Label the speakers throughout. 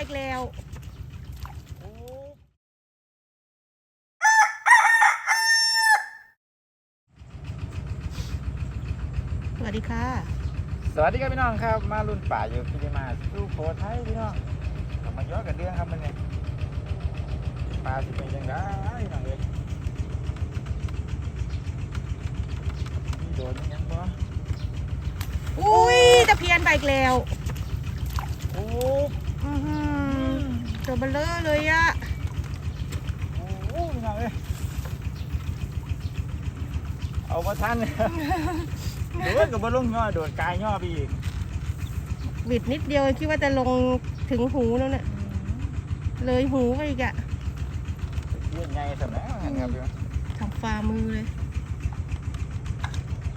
Speaker 1: อีกแล้ว
Speaker 2: โอ้
Speaker 1: สวัสดีค่ะ
Speaker 2: สวัสดีครับพี่น้องครับ มารุ่นป่าอยู่พิจิมาสู้โคไทยพี่น้องกลับมาย้อนกันเรื่องครับมันเนี่ยปลาสิเป็นยังไงพี่น้องเลยมีโดนยังบ่
Speaker 1: อุ้ยตะเพียนไปอีกแล้ว
Speaker 2: โอ้
Speaker 1: อื้อหือ ตัวเบลเลอร์เลยอะ
Speaker 2: โอ้พี่น้องเลยเอามาทันเลยโดนกับบอลลงย่อโดดกายย่อไปอีก
Speaker 1: บิดนิดเดียวคิดว่าจะลงถึงหูแล้วเนี่ยเลยหูไปอีกอะ
Speaker 2: เยี่ยงไงสำนักงานครับพี่น้อง
Speaker 1: ทำฝ่ามือเลย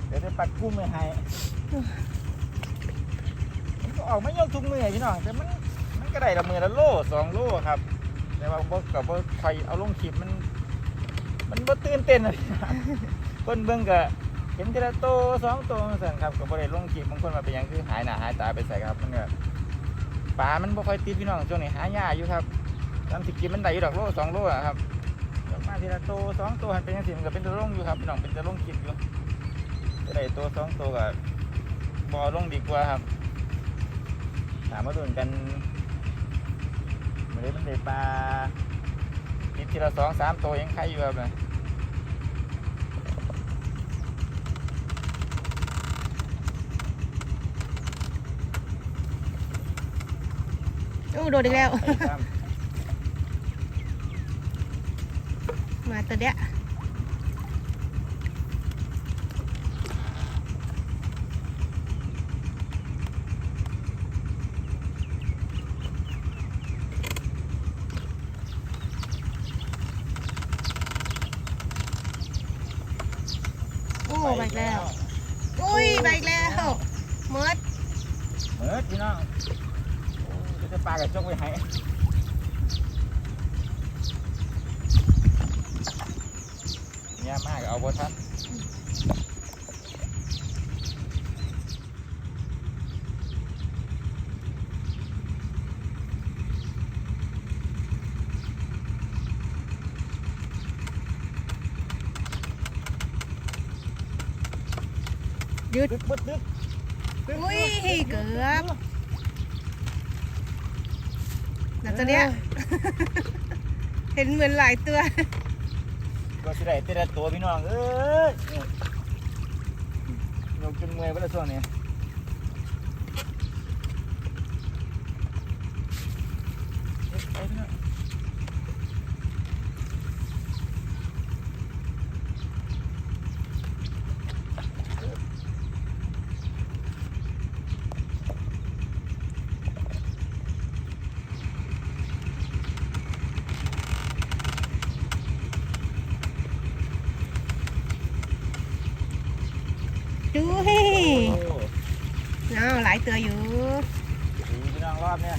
Speaker 2: เดี๋ยวจะปัดกุ้งไม่ให้มันก็ออกไม่ยกทุกมือพี่น้องแต่มันมัน ก็ได้ละมือละโลสองโลครับ แต่ว่าบ่กับบ่ใครเอาลงคลิปมัน มันบ่ตื่นเต้นอะคนเบิ่งก็เห็นทีละโตสองโตสั่นครับก็บ่ได้ลงคลิปบางคนมาเป็นหยังคือหายหน้าหายตาไปใส่ครับมันก็ปลามันบ่ค่อยติดพี่น้องช่วงนี้หายากอยู่ครับตามสิกินมันได้อยู่ดอกโลสองโลอะครับเดี๋ยวมาทีละโตสองโตหันเป็นจังซี่มันก็เป็นตะลงอยู่ครับพี่น้องเป็นตะลงคลิปอยู่จะได้โตสองโตก็บ่ลงดีกว่าครับถามมาดูกัน มื้อนี้มันได้ปลาติดทีละสองสามโตยังใครอยู่ครับเนี่ย
Speaker 1: โอ้โดดอีกแล้ว
Speaker 2: ไปตาม
Speaker 1: มาตัวเนี้ยโอ้ไปอีกแล้ว อุ้ยไปอีกแล้วมด
Speaker 2: เมิดพี่น้องโอ้ยจะปลากับจกไว้ให้เนี่ยมากเอาบ่ทัน ดึกบึดดึก
Speaker 1: อุ้ยเกือบแต่ตัวเนี้ยเห็นเหมือนหลายตัว
Speaker 2: ก็สิได้แต่ละตัวพี่น้องเอ้ยยกจนเมื่อยไปแล้วช่วงนี้เอ๊ะไปพี่น้อง
Speaker 1: ดูให้
Speaker 2: โอ้
Speaker 1: น้าหลายตัวอยู่
Speaker 2: ดีพี่น้องรอบเนี่ย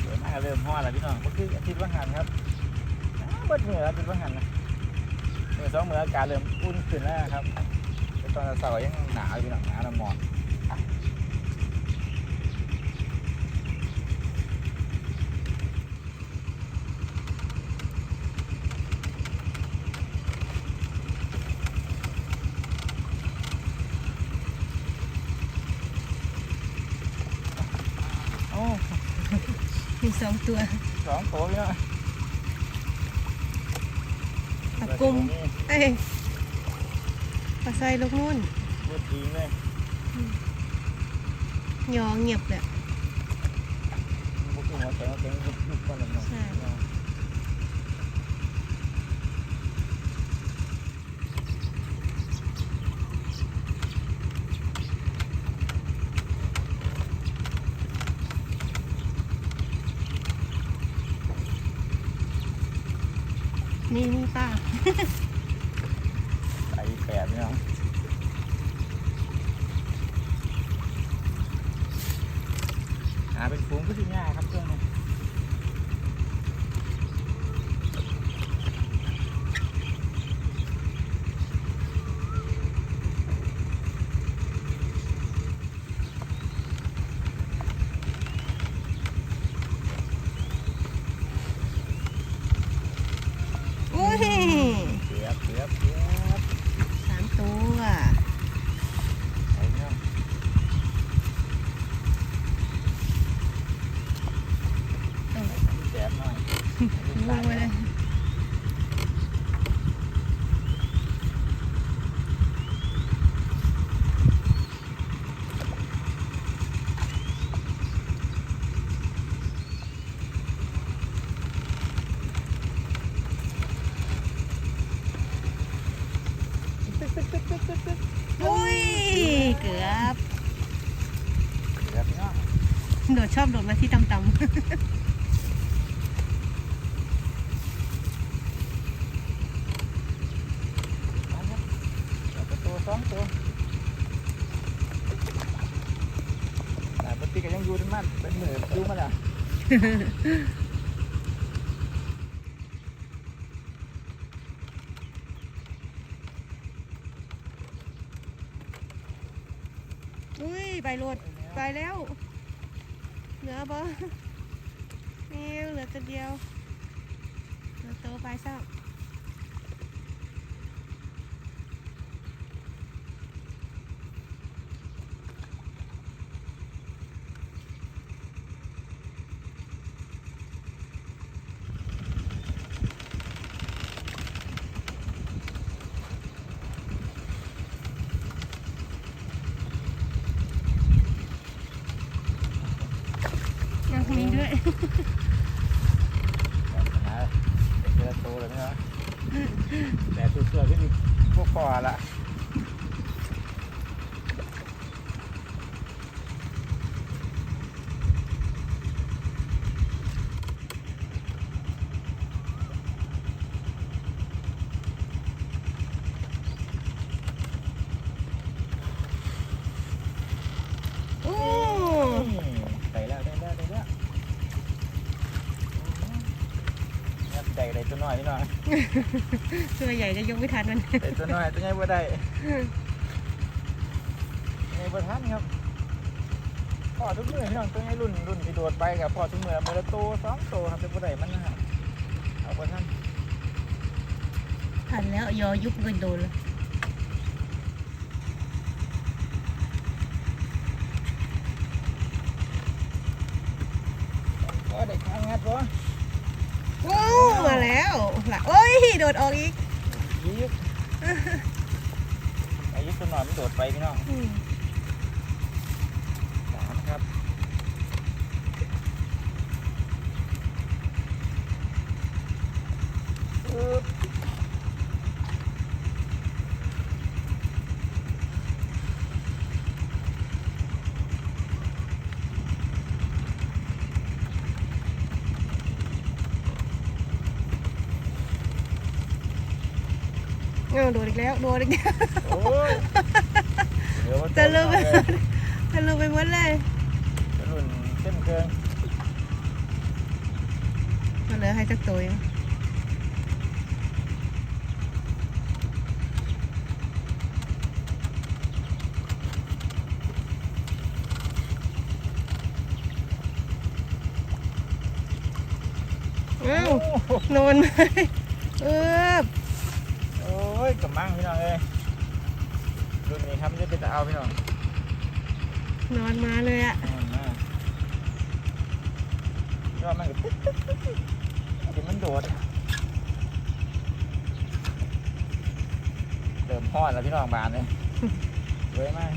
Speaker 2: เดี๋ยวน่าจะเริ่มฮอแล้วพี่น้องก็คืออาทิตย์ว่างหันครับเบิดเหนืออาทิตย์ว่างหันนะเมื่อสองเมืออากาศเริ่มอุ่นขึ้นแล้วครับตอนเสาร์ยังหนาวอยู่พี่น้องหนาวน้ำหมอนโอ้
Speaker 1: มี สองตัว
Speaker 2: สองตัวพี่น้อง
Speaker 1: ปลากุม
Speaker 2: นี่
Speaker 1: เอ้ยปลาไซลูกนุ่น
Speaker 2: พูดดีเลย
Speaker 1: ยอเงียบเลย
Speaker 2: บุกหัวแข็งแข็งยุบยุบก่อนเลยเนาะ
Speaker 1: ใช่ นี่นี่ป้า
Speaker 2: ใส่แปดพี่น้องหาเป็นฝูงก็สิง่ายครับเครื่องนี้ ครับ
Speaker 1: สามตัว
Speaker 2: ไปพี่น้อง แสบหน่อย
Speaker 1: งูไปเลย
Speaker 2: ตึ๊กตึ๊กตึ๊กตึ๊กตึ๊กตึ๊ก
Speaker 1: อุ้ย เกือบ
Speaker 2: เดี๋ยวพี่น้อง
Speaker 1: โดดชอบโดดมาที่ต่ำ
Speaker 2: มาครับเดี๋ยวตัวสองตัวแต่ปกติก็ยังอยู่ด้วยมันเป็นหมื่นอยู่มาแล้ว
Speaker 1: ๆ อุ้ยไปรถไปแล้ว เหลือบ่เอวเหลือตัวเดียวเหลือตัวไปซะ ตรงนี้ด้วย
Speaker 2: นะเจอตัวเลยพี่น้องแต่ตัวเสือที่มีพวกคอละ
Speaker 1: โอ้
Speaker 2: ได้แล้วได้แล้วได้แล้วเนี่ย ได้ได้ตัวน้อยพี่น้อง
Speaker 1: ตัวใหญ่จะยกไม่ทันมัน
Speaker 2: ได้ตัวน้อยตัวใหญ่บ่ได้ใหญ่บ่ทันครับพอทุกมือพี่น้องตัวใหญ่รุ่นรุ่นที่โดดไปกับพอทุกมือมือละตัวสองตัวครับเป็นบ่ได้มันนะฮะเอาบ่ทัน
Speaker 1: ทันแล้วยอยุบเงินโดนแล้ว
Speaker 2: ก็ได้ครั้งงัดบ่
Speaker 1: โอ้มา แล้วล่ะโอ้ยโดดออกอีก
Speaker 2: ยิบไอ้ยิบตัวน้อยมันโดดไปพี่น้อง
Speaker 1: อืม
Speaker 2: สามครับปึ๊บ
Speaker 1: เอาโดดอีกแล้วโดดอีกแล้ว
Speaker 2: โอ้ยเดี๋ยวว่า
Speaker 1: จะลืมไป
Speaker 2: เลย
Speaker 1: จะลืมไปหมดเลย
Speaker 2: รุ่นเข้มเกิน
Speaker 1: มาเหลือให้จักตัวเองเอ้า
Speaker 2: โอ้โห
Speaker 1: นอนไหมเออ
Speaker 2: โอ้ ยกับมั่งพี่น้องเอ้ยรุ่นนี้ครับไม่ได้เป็นตะเอาพี่น้อง
Speaker 1: นอนมาเลยอะ
Speaker 2: อืมมาก็มันก็ตึ๊ดตึ๊ดตึ๊ดตึ๊ดเดี๋ยวมันโดดเติมพอดแล้วพี่น้องบานเลยเว้ยมาก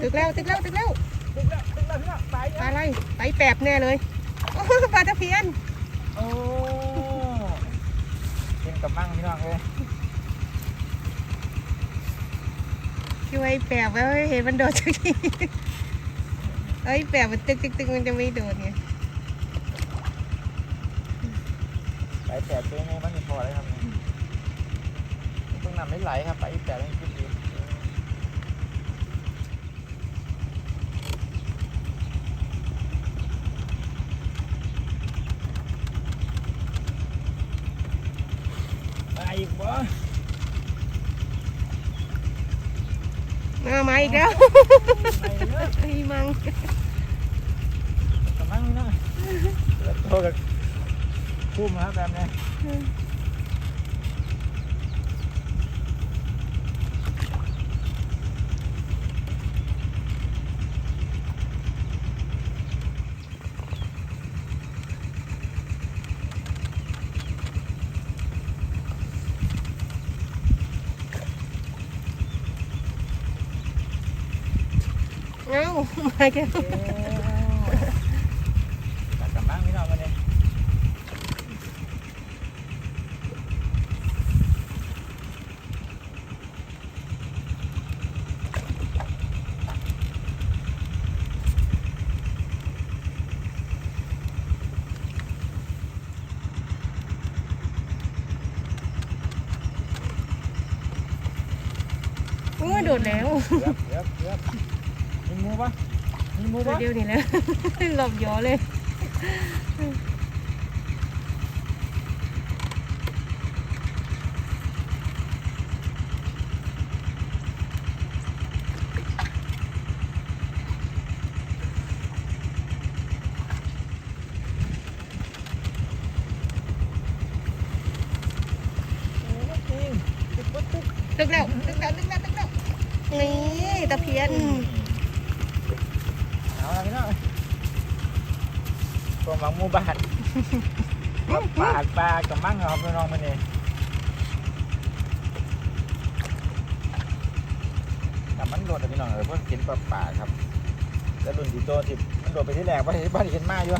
Speaker 1: ตึกแล้วตึกแล้วตึกแล้ว
Speaker 2: ป
Speaker 1: ปลา
Speaker 2: แล้ว
Speaker 1: อะไรไปแปบแน่เลยโอ้ปลาตะเพียน
Speaker 2: โอ้เป็นกับมั่งพี่น้องเลย
Speaker 1: ช่วยแปบไว้ให้เห็นมันโดดสักทีเอ้ยแปบมันตึกตึกตึกมันจะไม่โดดไง
Speaker 2: ไปแปดตัวนี้มันมีพอเลยครับต้องนำไม่ไหลครับไปแปดต้อง
Speaker 1: มาอีกแล้ว
Speaker 2: ไอ้
Speaker 1: มัง
Speaker 2: กำลังนี่นะตัวกับคู่มาแบบนี้
Speaker 1: มาแก
Speaker 2: ตัดกลับบ้างพี่น้องมาเนี่ย
Speaker 1: โอ้ยโดดแล้ว
Speaker 2: เกือบเกือบเกือบ มีหมูปะมีหมู
Speaker 1: ตัว
Speaker 2: ปะ
Speaker 1: เดียวนี่แหละหลบย้อเลย
Speaker 2: โอ้จริงตึกปึ๊กตึก
Speaker 1: ตึกแล้วตึกแล้วตึกแล้วตึกแล้วนี่ตะเพียน
Speaker 2: เอาละพี่น้อง ตัวหวังหมูบาทมาปาดปลากับมั่งครับพี่น้องมาเนี่ยแต่มันโดดอะพี่น้องเออเพราะกินปลาป่าครับ แล้วรุ่นที่โตที่มันโดดไปที่แรกว่าเห็นบ้านเห็นมาอยู่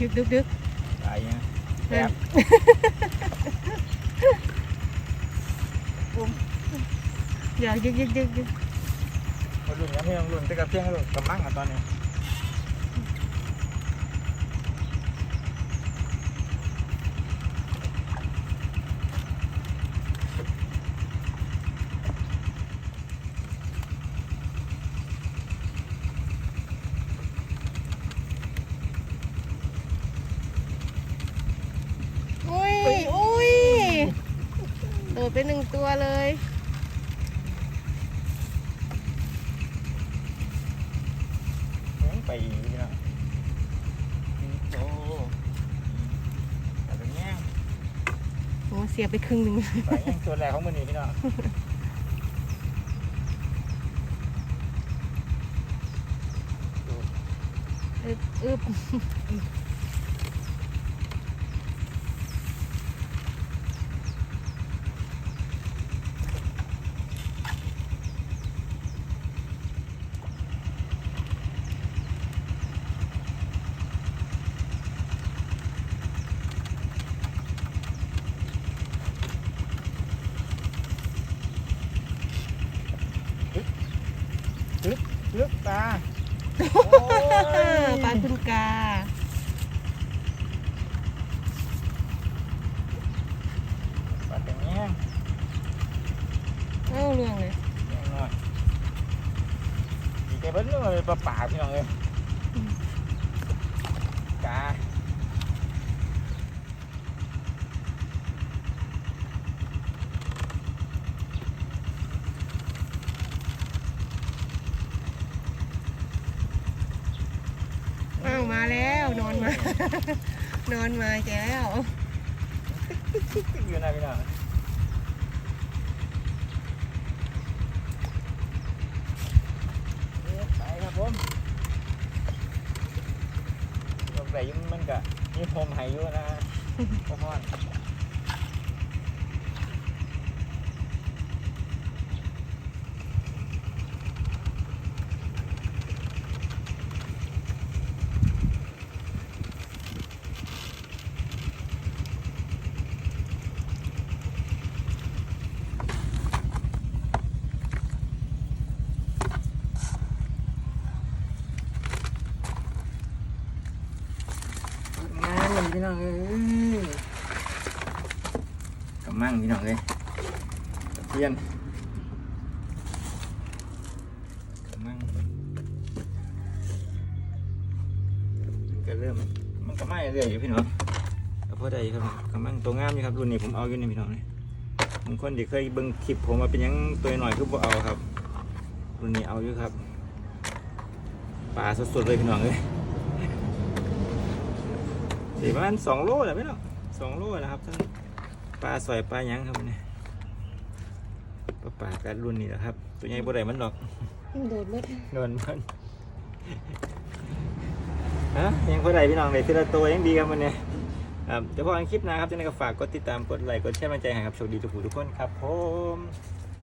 Speaker 1: ดึกดึกดึก
Speaker 2: ตายยัง
Speaker 1: เดินอย่ ยึกยึกยึกยึก
Speaker 2: มารุ่นยังไม่ต้องรุ่นแต่กับเพียงรุ่นกับมั่งอะตอนนี้
Speaker 1: อุ้ยอุ้ยโดดไปหนึ่งตัวเลย
Speaker 2: ยัง ไปอีกพี่น้องโตแต่เป็นแง่ง
Speaker 1: โอ้เสียไปครึ่งหนึ่ง
Speaker 2: ปลาแง่งตัวแรกของมันนี่พี่น้อง
Speaker 1: อึบอึบ
Speaker 2: ลึกตา
Speaker 1: ปลาคุณกา
Speaker 2: ปลาเป็นแง่ง
Speaker 1: เอ้าเรื่องเลย
Speaker 2: แง่งน้อย ดีใจเบิ้ลเลยปลาป่าพี่น้องเลยกา
Speaker 1: เอ้ามาแล้วนอนมา นอนมาแกแล้ว
Speaker 2: อยู่นะพี่น้องไปครับผมล มันก็มีโฮมไห้อยู่นะพ่อ น้องเอ้ยกำมั่งพี่น้องเลยตะเพียนกำมั่งก็เริ่มมันก็ไม่เรื่อยอยู่พี่น้องก็พอได้ครับกำมั่งตัวงามอยู่ครับรุ่นนี้ผมเอาอยู่นี่พี่น้องเลยบางคนที่เคยเบิ่งคลิปผมมาเป็นยังตัวหน่อยคือบ่เอาครับรุ่นนี้เอาอยู่ครับปลาสดๆเลยพี่น้องเลย สีประมาณสองโลแหละพี่น้องสองโลนะครับท่านปลาสอยปลาหยังครับเนี่ยปลาปลากันรุ่นนี้แหละครับ ตัวใหญ่บ่ได้มันดอก
Speaker 1: โดดเบิด
Speaker 2: นวลมันฮะยังพอได้พี่น้องเลยทีละตัวยังดีครับมันเนี่ยครับเดี๋ยวพอกันคลิปหนะครับจะได้ก็ฝากกดติดตามกดไลค์กดแชร์กำลังใจให้ครับโชคดีทุกผู้ทุกคนครับผม